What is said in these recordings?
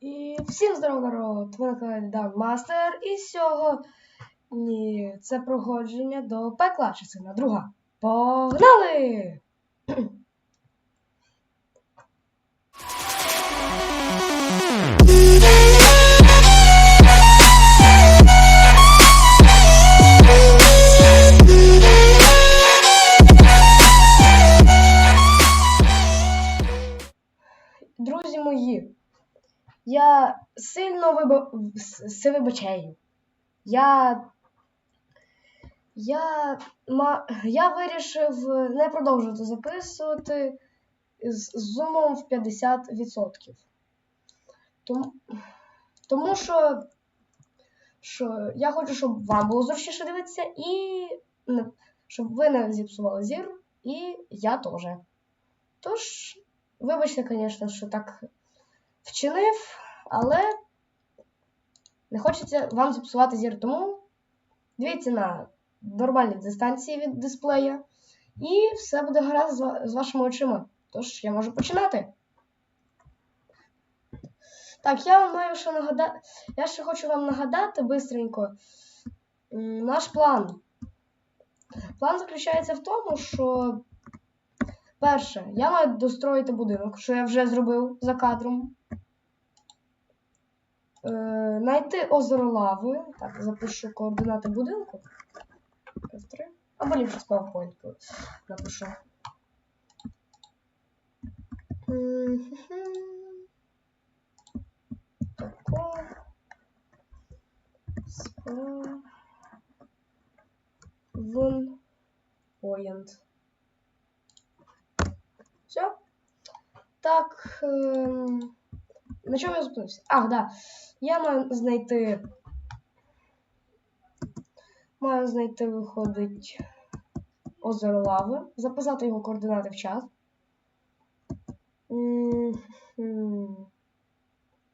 І всім здорово, народ! Ви на каналі Дан Мастер. І сьогодні це проходження до пекла, частина друга. Погнали! Я сильно виба... с- се вибачаю. Я. Я, ма... я вирішив не продовжувати записувати з зумом в 50%. Тому, тому що, що я хочу, щоб вам було зручніше дивитися, і щоб ви не зіпсували зір, і я теж. Тож, вибачте, звісно, що так вчинив, але не хочеться вам зіпсувати зір, тому дивіться на нормальній дистанції від дисплея, і все буде гаразд з вашими очима. Тож я можу починати. Так, я вам маю ще нагадати. Я ще хочу вам нагадати бистренько наш план. План заключається в тому, що перше, я маю достроїти будинок, що я вже зробив за кадром. Е, Найти озеро лави. Так, запишу координати будинку. F3. Або ліпше з напишу. Тако. Point. Все. Так. ем, На чому я зупинився? Ах, да. Я маю знайти. Маю знайти, виходить, озеро лави, записати його координати в. М-хм.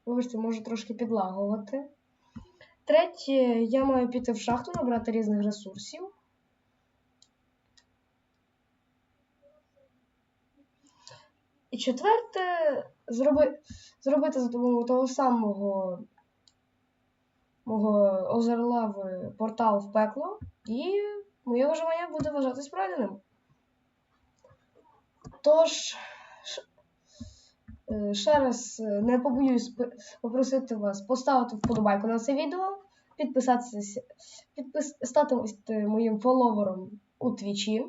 Вибачте, можу трошки підлагувати. Третє, я маю піти в шахту, набрати різних ресурсів. І четверте, зроби, зробити за допомогою того самого мого озера лави портал в пекло, і моє виживання буде вважатись правильним. Тож, е, ще раз е, не побоюсь попросити вас поставити вподобайку на це відео, підписатися, підпис, стати моїм фоловером у твічі.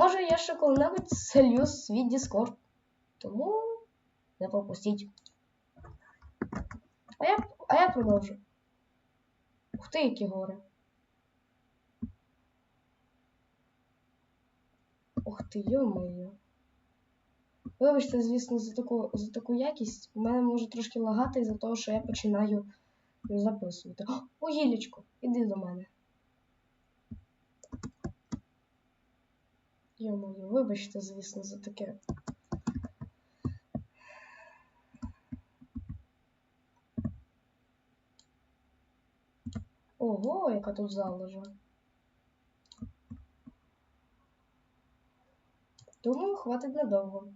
Може, я ще коли-небудь селю свій Discord. Тому не пропустіть. А я, а я продовжу. Ух ти, які гори. Ух ти, йо-моє. Вибачте, звісно, за таку, за таку якість. У мене може трошки лагати із-за того, що я починаю записувати. О, Вугіллячко, іди до мене. Йо-моє, вибачте, звісно, за таке. Ого, яка тут залежа. Думаю, хватить надовго.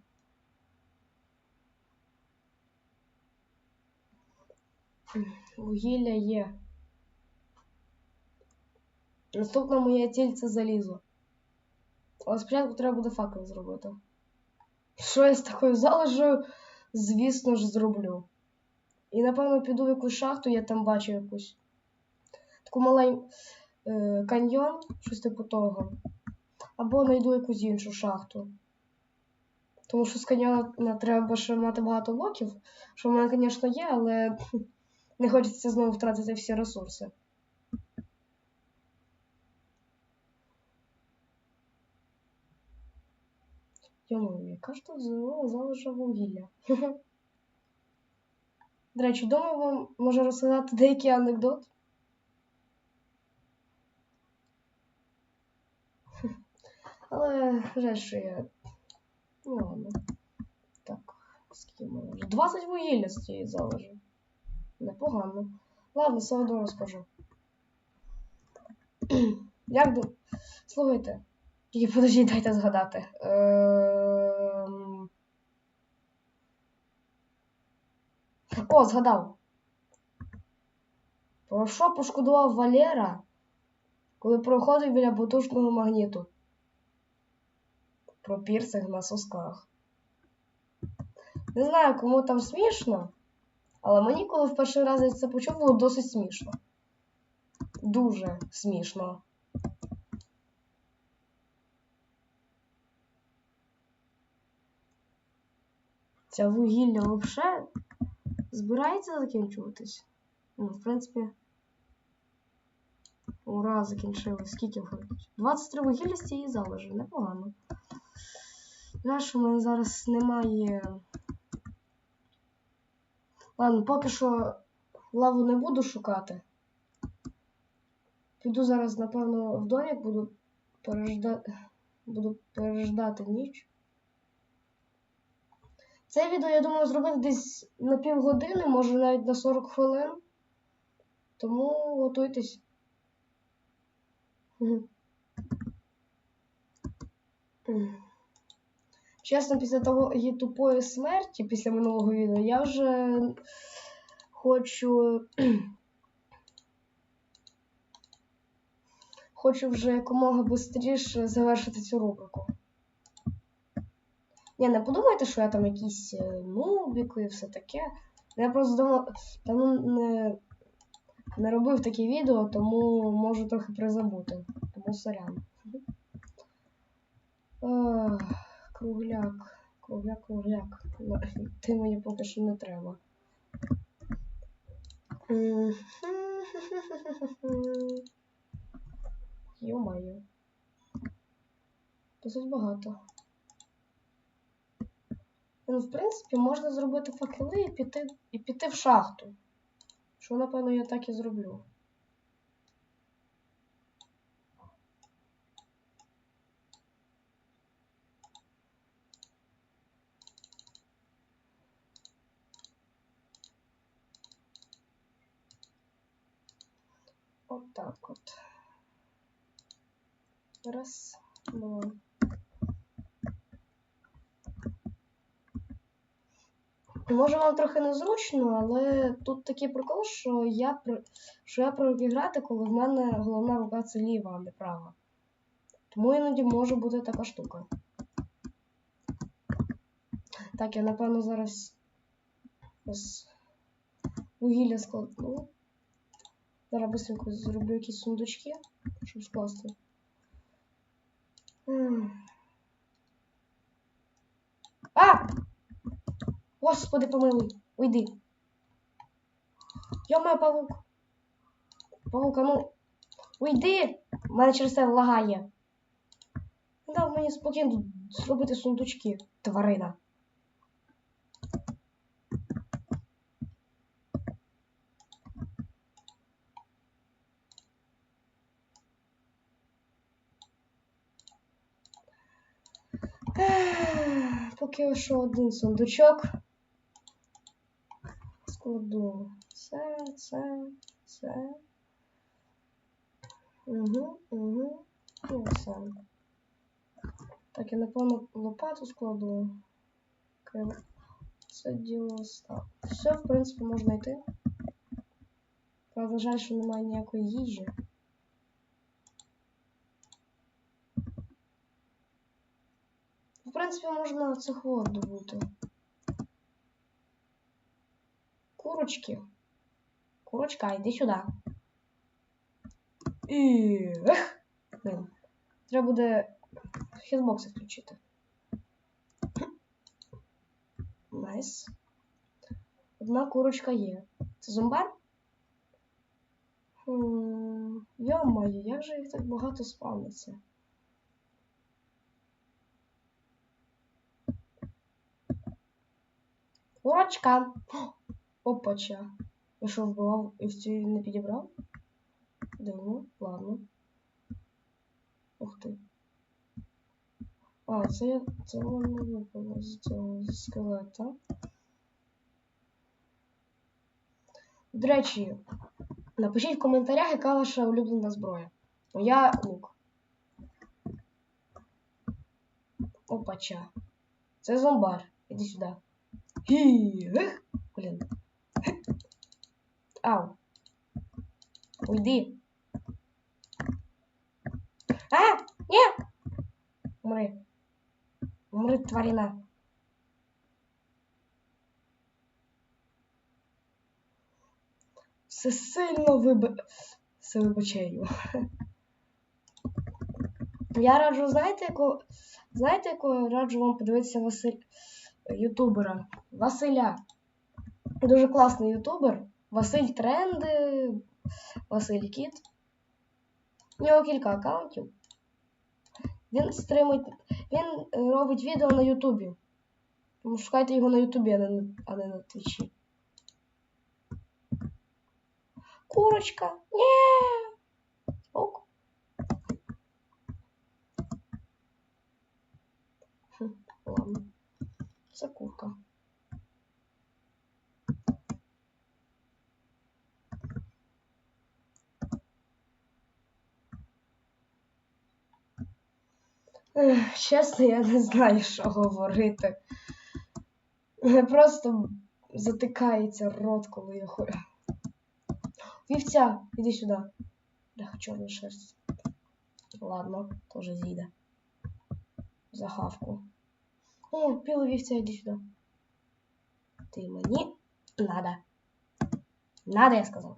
Вугілля є. Наступна моя ціль це залізо. Але спочатку треба буде факел зробити. Що я з такою залежею, звісно ж, зроблю. І напевно піду в якусь шахту, я там бачу якусь. Таку маленьку е, каньйон, щось типу того. Або знайду якусь іншу шахту. Тому що з каньйона треба ще мати багато блоків, що в мене, звісно, є, але не хочеться знову втратити всі ресурси. Йому, яка ж тут зелена залежа вугілля? До речі, думаю, вам може розказати деякий анекдот. Але жаль, я. Ну ладно. Так, скільки мене вже? 20 вугілля з цієї залежі. Непогано. Ладно, все одно розкажу. Як ду... Слухайте. Тільки подождіть, дайте згадати. Ем... О, згадав. Про що пошкодував Валера, коли проходив біля потужного магніту? Про пірсинг на сосках. Не знаю, кому там смішно, але мені, коли в перший раз я це почув, було досить смішно. Дуже смішно. Це вугілля взагалі збирається закінчуватись? Ну, в принципі. Ура, закінчилось. Скільки входить? 23 вугілля з цієї залежи. Непогано. Що в мене зараз немає. Ладно, поки що лаву не буду шукати. Піду зараз, напевно, в домик, буду переждати. Буду переждати ніч. Це відео, я думаю, зробити десь на півгодини, може навіть на 40 хвилин. Тому готуйтесь. Чесно, після того її тупої смерті, після минулого відео, я вже хочу. Хочу вже якомога швидше завершити цю рубрику. Ні, не подумайте, що я там якийсь е, нубік і все таке. Я просто давно, давно не, не робив такі відео, тому можу трохи призабути. Тому сорян. Ах, Кругляк. Кругляк, кругляк. Ти мені поки що не треба. Йо-моє. Досить багато. Ну, в принципі, можна зробити факели і піти, і піти в шахту. Що, напевно, я так і зроблю. От от. Раз, два. Може вам трохи незручно, але тут такий прикол, що я що я привик грати, коли в мене головна рука це ліва, а не права. Тому іноді може бути така штука. Так, я напевно зараз ось вугілля складу. Зараз быстренько зроблю якісь сундучки, щоб скласти. А! Господи, помилуй, уйди. Йома, павук. Павука, ну. Уйди! У мене через це лагає. Дав мені спокійно зробити сундучки, тварина. Поки що один сундучок. Складу це, це, це. Угу, угу. І все. Так, я напевно лопату складу. Це діло став. Все, в принципі, можна йти. Правда, жаль, що немає ніякої їжі. В принципі, можна цих вот добути. Курочки. Курочка, йди сюди. І... Блин. Треба буде хітбокси включити. Найс. Одна курочка є. Це зомбар? Йо-моє, як же їх так багато спавниться? Курочка! Опача. Я що вбивав і в цю не підібрав? Дивно, ладно. Ух ти. А, це, це воно випало з цього скелета. До речі, напишіть в коментарях, яка ваша улюблена зброя. Моя лук. Опача. Це зомбар. Іди сюди. Ех. Блін. Ау. Уйди. А! Ні! Умри. Умри, тварина. Все сильно виби... Все вибачаю. Я раджу, знаєте, яку... Знаєте, яку раджу вам подивитися Василь... ютубера? Василя. Дуже класний ютубер. Василь Тренди, Василь Кіт. У нього кілька аккаунтів. Він стримить. Він е, робить відео на Ютубі. Тому шукайте його на Ютубі, а не а не на Твічі. Курочка. Ні. Ок. Хм, ладно. Це курка. Чесно, я не знаю, що говорити. Просто затикається рот, коли я хочу. Вівця, іди сюди. Бляха, чорна шерсть. Ладно, теж зійде. Захавку. О, білий вівця, іди сюди. Ти мені надо. Надо, я сказав.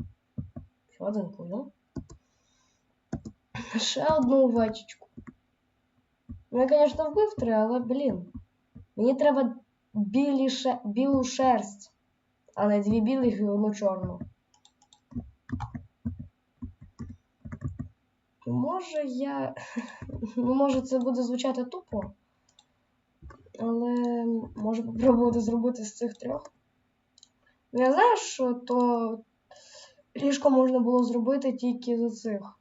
Ще один понял. Ще одну овечечку. Ну, я, конечно, вбив три, але, блін. Мені треба білі ше... білу шерсть, а не дві білих і одну чорну. Може я. Ну, може це буде звучати тупо. Але може попробувати зробити з цих трьох. Я знаю, що то ліжко можна було зробити тільки з цих.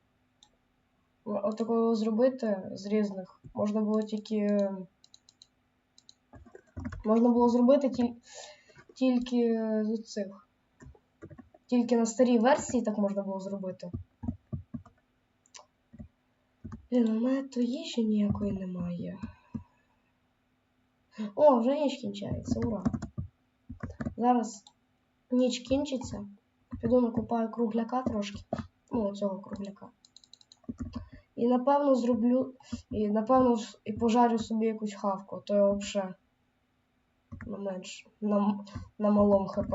Отакого зробити з різних. Можна було тільки. Можна було зробити тіль... тільки з цих. Тільки на старій версії так можна було зробити. Блін, у мене то їжі ніякої немає. О, вже ніч кінчається, ура. Зараз ніч кінчиться. Піду накупаю кругляка трошки. Ну, цього кругляка. І напевно зроблю. І напевно і пожарю собі якусь хавку, то я взагалі на менш на, на малому хп.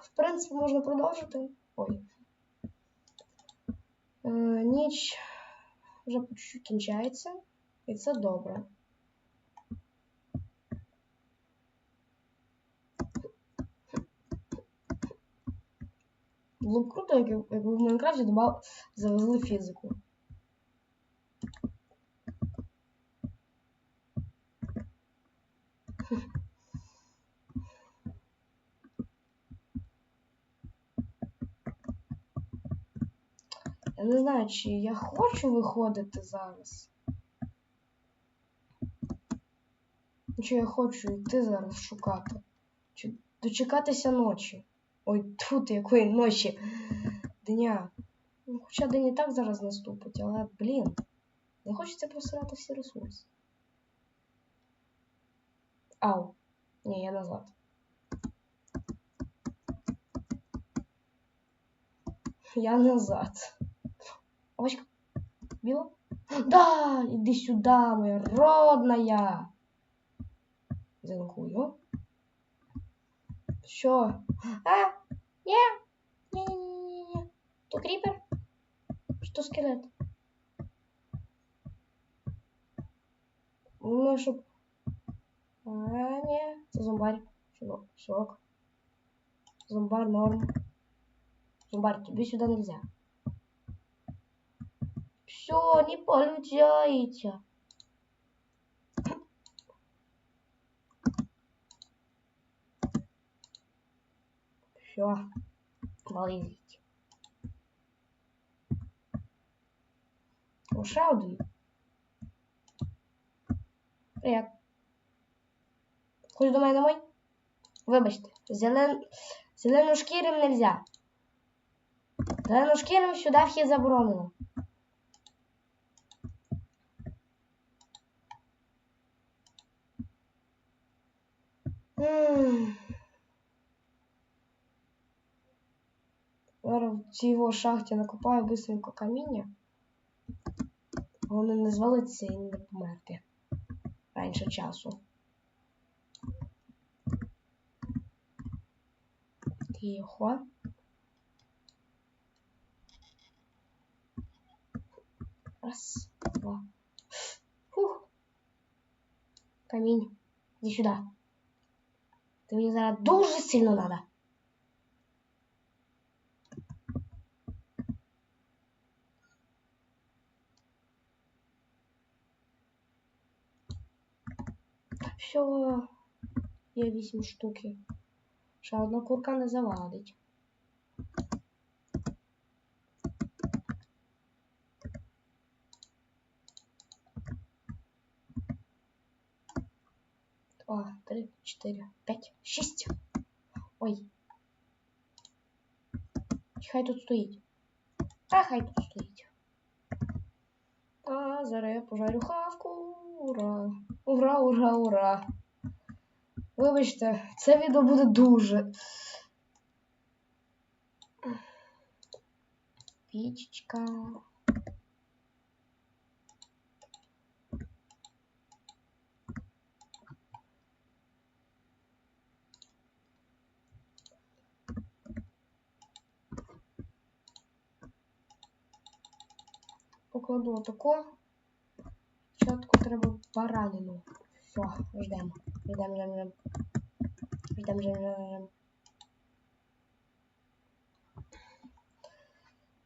В принципі, можна продовжити. Ой. Е, ніч вже по чуть-чуть кінчається, і це добре. Було б круто, як, якби в Майнкрафті добав, завезли фізику. Я не знаю, чи я хочу виходити зараз. Чи я хочу йти зараз шукати. Чи дочекатися ночі. Ой, тут якої ночі. Дня. Ну, хоча день і так зараз наступить, але, блін, не хочеться посирати всі ресурси. Ау. Ні, я назад. Я назад. Овочка. Біла? Да, иди сюда, моя родная. Зинкую. Що? А, ні, ні, ні, ні, ні. То кріпер? Що скелет? Ну, щоб... А, ні, це зомбарь. Шок. Зомбарь норм. Зомбарь, тебе сюда нельзя. Все, не получается. Все. Молодіть. Ушел, один. Привет. Хоч домой домой? Вибачте, зелен... зеленошкірим нельзя. Зеленошкірим сюди вхід заборонено. Ммм. Зараз в цій його шахті накопаю бистренько каміння. Вони не звалиться і не померти раніше часу. Тихо. Раз, два. Фух. Камінь. Іди сюди. Ти мені зараз дуже сильно надо. Все. Є вісім штуки. Ще одна курка не завадить. Два, три, чотири, п'ять, шість. Ой. Хай тут стоїть. Та хай тут стоїть. А зараз я пожарю хавку. Ура! Ура, ура, ура! Вибачте, це відео буде дуже. Пічечка. Покладу отако. Спочатку треба баранину. Все, ждемо. Ждемо, ждемо, ждемо. Ждемо, ждемо, ждемо.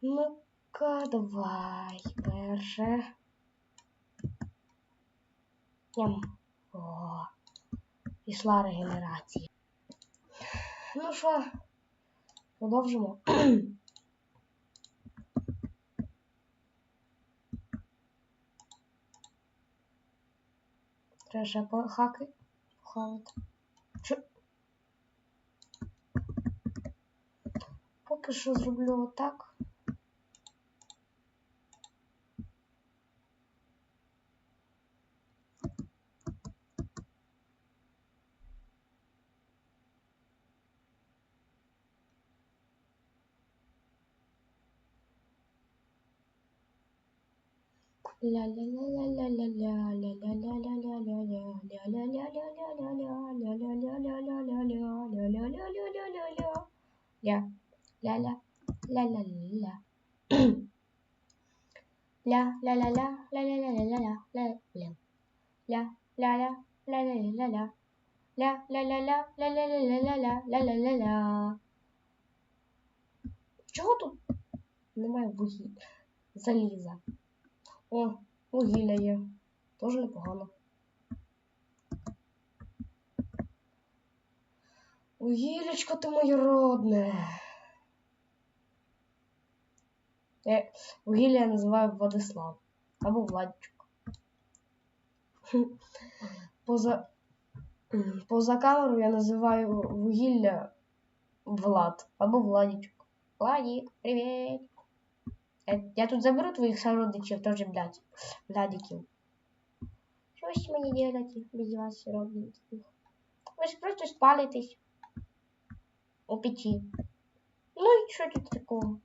Ну-ка, давай. Перше. Ням. О, пішла регенерація. Ну що, продовжимо. Треба ще похаки. Похавати. Чи... Поки що зроблю отак. ля ля ля ля ля, ля-ля, ля-ля-ля-ля. Ля-ля-ля-ля, ля-ля-ля-ля-ля, ля-ля. Ля-ля-ля, ля-ля-ля-ля-ля. Ля-ля-ля-ля, ля-ля-ля-ля-ля, ля-ля-ля-ля. Чого тут? Немає вугілля. Заліза. О, вугілля є. Тоже непогано. Вугілечко ти моє родне. Е, вугілля я називаю Владислав. Або Владичок. Поза, поза камеру я називаю вугілля Влад або Владичок. Владик, привіт! Я, я тут заберу твоїх сородичів, теж блядь, блядиків. Щось мені делать без вас, родненьких? Ви ж просто спалитесь у пяти. Ну и что тут такого?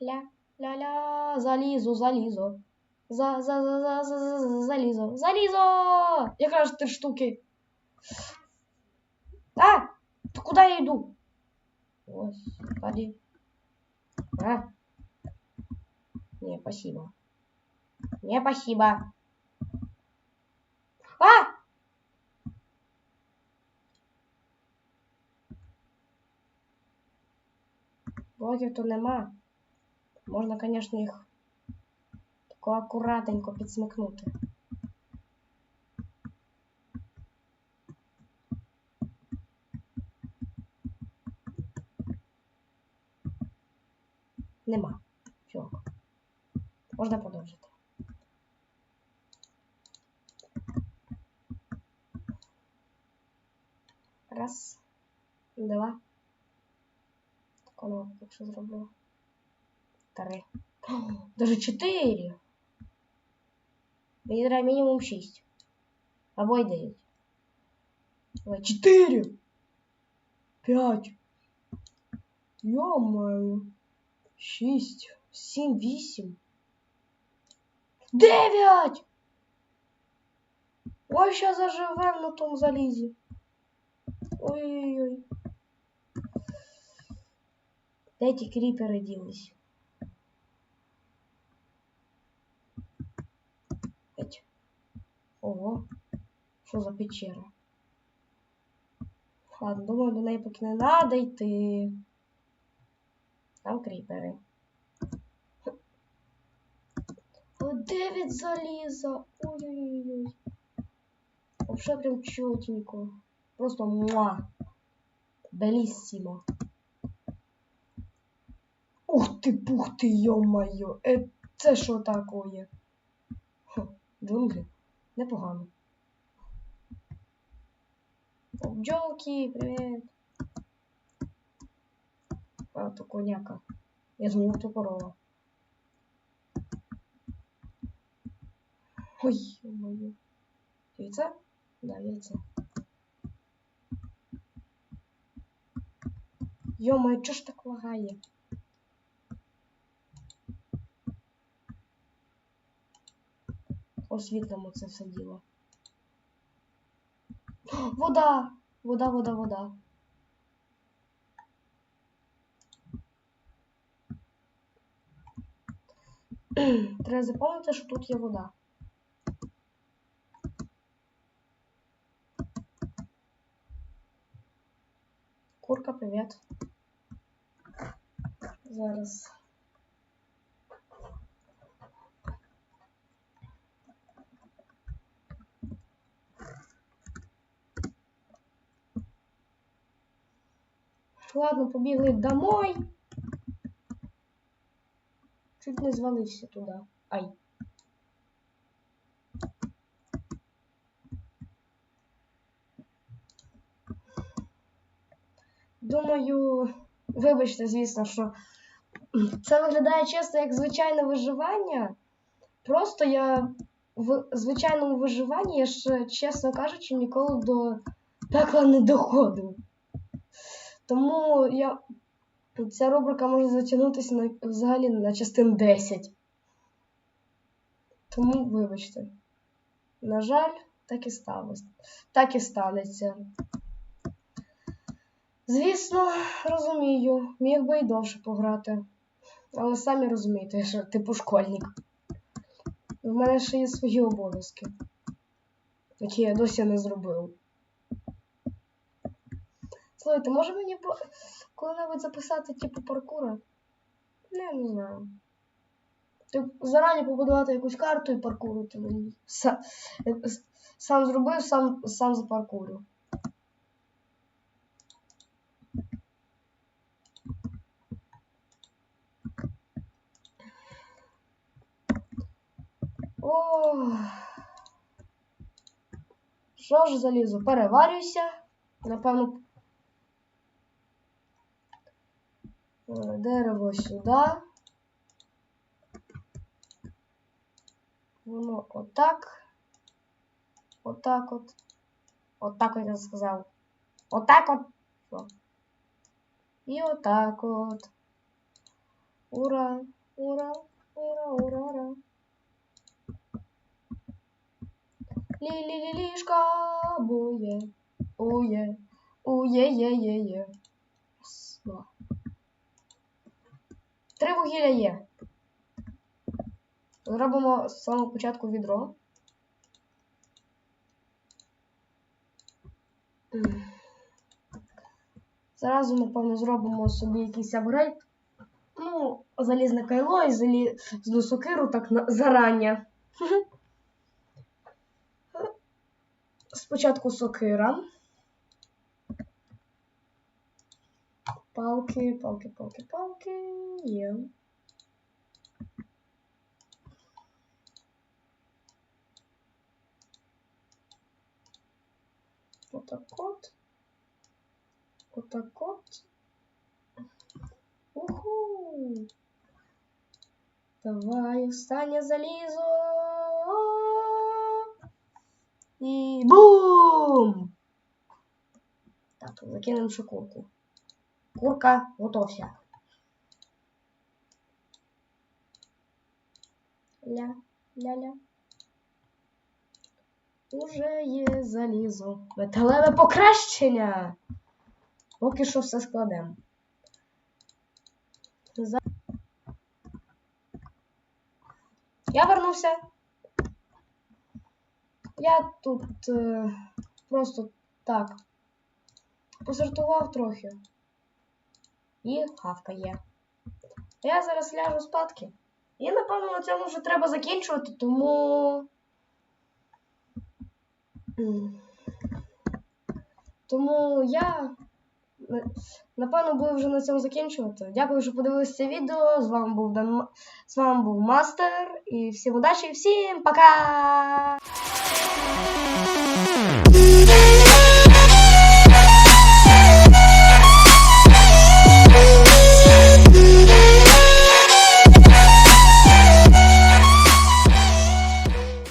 Ля, ля, ля, зализу, зализу. За, за, за, за, за, за, за, зализу. Зализу! Я кажется, три штуки. А! Ты куда я иду? Господи. А? Не, спасибо. Не, спасибо. А! Блоків то нема. Можна, конечно, їх тако акуратненько підсмикнути. Нема. Все. Можна продовжити. Раз, два. Так воно, якщо зроблю. Три. О, Даже чотири. Мені треба мінімум шість. Або й дев'ять. Давай, чотири. П'ять. Йо-моє. Шість, сім, вісім. Дев'ять! Ой, ще заживем на тому залізі. Ой-ой-ой. Де ті кріпери ділись? Ого. Що за печера? Ладно, думаю, до неї поки не надо йти. Там кріпери. О, дев'ять заліза. Ой-ой-ой. Вообще прям чотенько. Просто муа. Беліссимо. Ух ти, пух ти, йо-моє. Е, це що такое? Хм, джунглі. Непогано. О, Бджолки, привіт. А, то коняка. Я думав, то корова. Ой, ё-моё. Яйца? Да, яйца. Ё-моё, чё ж так лагає? Освітлимо це все діло. Вода! Вода, вода, вода. Треба запам'ятати, що тут є вода. Курка, привіт. Зараз. Ладно, побігли домой. Чуть не звалився туди. Ай. Думаю, вибачте, звісно, що це виглядає чесно як звичайне виживання. Просто я в звичайному виживанні я ж, чесно кажучи, ніколи до пекла не доходив. Тому я. Ця рубрика може затягнутися на, взагалі на частин 10. Тому вибачте. На жаль, так і сталося. Так і станеться. Звісно, розумію, міг би і довше пограти. Але самі розумієте, ж типу школьник. В мене ще є свої обов'язки, які я досі не зробив. Слухайте, може мені коли-небудь записати типу паркура? Не, не знаю. Тип, зарані побудувати якусь карту і паркурити мені. Сам, сам зробив, сам, сам запаркурю. О. Що ж залізу? Переварюся. Напевно. Дерево сюди. Воно отак. Отак от. Отак от я сказав. Отак от. Що? І отак от. Ура! Ура! Ура! Ура! Ура! Лі-лі-лі-лішка бує. Ує. Ує-є-є-є. Раз, два. Три вугілля є. Зробимо з самого початку відро. Зразу, напевно, зробимо собі якийсь апгрейд. Ну, залізне кайло і залізну сокиру так на... зарання. Спочатку сокира. Палки, палки, палки, палки. Є. Отак от. Отак от. Уху. Давай, останнє залізо. І бум! Так, закинемо ще курку. Курка, готовся. Ля, ля-ля. Уже є залізо. Металеве покращення. Поки що все складемо. За... Я вернувся. Я тут е, просто так посортував трохи. І хавка є. Я зараз ляжу спадки. І напевно на цьому вже треба закінчувати, тому. Тому я напевно буду вже на цьому закінчувати. Дякую, що подивилися це відео. З вами був Дан... з вами був Мастер. І всім удачі, всім пока!